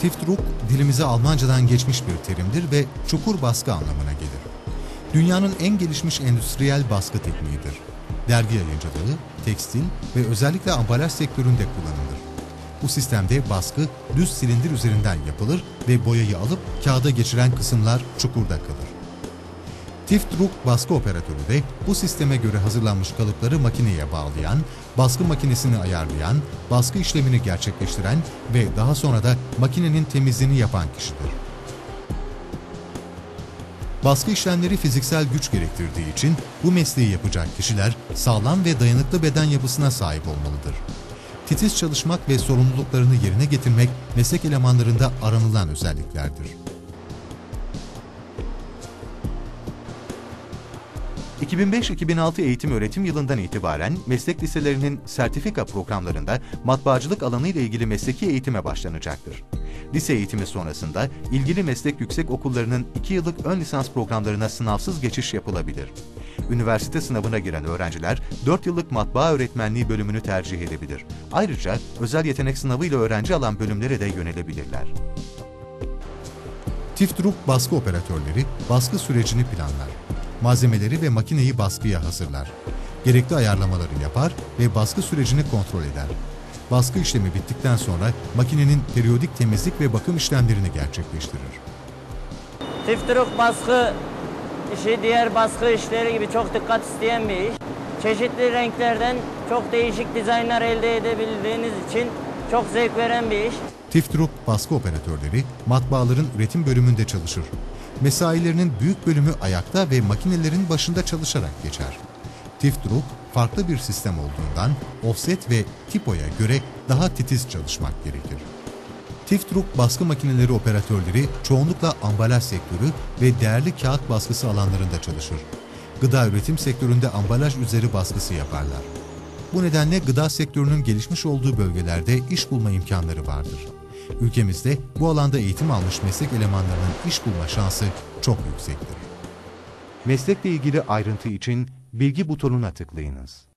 Tiftdruck dilimize Almancadan geçmiş bir terimdir ve çukur baskı anlamına gelir. Dünyanın en gelişmiş endüstriyel baskı tekniğidir. Dergi yayıncılığı, tekstil ve özellikle ambalaj sektöründe kullanılır. Bu sistemde baskı düz silindir üzerinden yapılır ve boyayı alıp kağıda geçiren kısımlar çukurda kalır. Tiftdruck baskı operatörü de bu sisteme göre hazırlanmış kalıpları makineye bağlayan, baskı makinesini ayarlayan, baskı işlemini gerçekleştiren ve daha sonra da makinenin temizliğini yapan kişidir. Baskı işlemleri fiziksel güç gerektirdiği için bu mesleği yapacak kişiler sağlam ve dayanıklı beden yapısına sahip olmalıdır. Titiz çalışmak ve sorumluluklarını yerine getirmek meslek elemanlarında aranılan özelliklerdir. 2005-2006 eğitim öğretim yılından itibaren meslek liselerinin sertifika programlarında matbaacılık alanı ile ilgili mesleki eğitime başlanacaktır. Lise eğitimi sonrasında ilgili meslek yüksek okullarının 2 yıllık ön lisans programlarına sınavsız geçiş yapılabilir. Üniversite sınavına giren öğrenciler 4 yıllık matbaa öğretmenliği bölümünü tercih edebilir. Ayrıca özel yetenek sınavı ile öğrenci alan bölümlere de yönelebilirler. Tiftruck baskı operatörleri baskı sürecini planlar. Malzemeleri ve makineyi baskıya hazırlar. Gerekli ayarlamaları yapar ve baskı sürecini kontrol eder. Baskı işlemi bittikten sonra makinenin periyodik temizlik ve bakım işlemlerini gerçekleştirir. Tiftruk baskı işi diğer baskı işleri gibi çok dikkat isteyen bir iş. Çeşitli renklerden çok değişik dizaynlar elde edebildiğiniz için çok zevk veren bir iş. Tiftruck baskı operatörleri matbaaların üretim bölümünde çalışır. Mesailerinin büyük bölümü ayakta ve makinelerin başında çalışarak geçer. Tiftruck farklı bir sistem olduğundan offset ve tipoya göre daha titiz çalışmak gerekir. Tiftruck baskı makineleri operatörleri çoğunlukla ambalaj sektörü ve değerli kağıt baskısı alanlarında çalışır. Gıda üretim sektöründe ambalaj üzeri baskısı yaparlar. Bu nedenle gıda sektörünün gelişmiş olduğu bölgelerde iş bulma imkanları vardır. Ülkemizde bu alanda eğitim almış meslek elemanlarının iş bulma şansı çok yüksektir. Meslekle ilgili ayrıntı için bilgi butonuna tıklayınız.